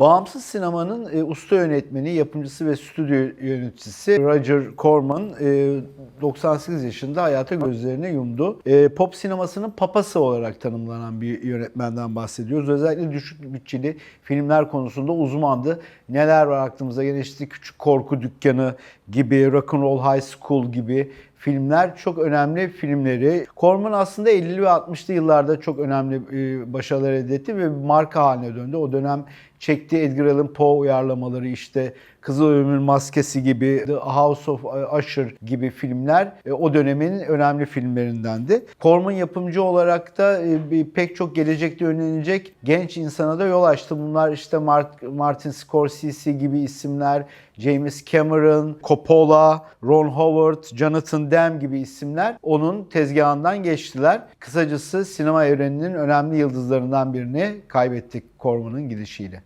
Bağımsız sinemanın e, usta yönetmeni, yapımcısı ve stüdyo yöneticisi Roger Corman e, 98 yaşında hayata gözlerini yumdu. E, pop sinemasının papası olarak tanımlanan bir yönetmenden bahsediyoruz. Özellikle düşük bütçeli filmler konusunda uzmandı. Neler var aklımıza işte Küçük Korku Dükkanı gibi, Rock'n'Roll High School gibi filmler çok önemli filmleri. Corman aslında 50'li ve 60'lı yıllarda çok önemli e, başarılar elde etti ve marka haline döndü. O dönem çektiği Edgar Allan Poe uyarlamaları işte Kızıl Ölümün Maskesi gibi, The House of Usher gibi filmler e, o dönemin önemli filmlerindendi. Corman yapımcı olarak da e, pek çok gelecekte önlenecek genç insana da yol açtı. Bunlar işte Mart- Martin Scorsese gibi isimler, James Cameron, Coppola, Ron Howard, Jonathan Demme gibi isimler onun tezgahından geçtiler. Kısacası sinema evreninin önemli yıldızlarından birini kaybettik Corman'ın gidişiyle.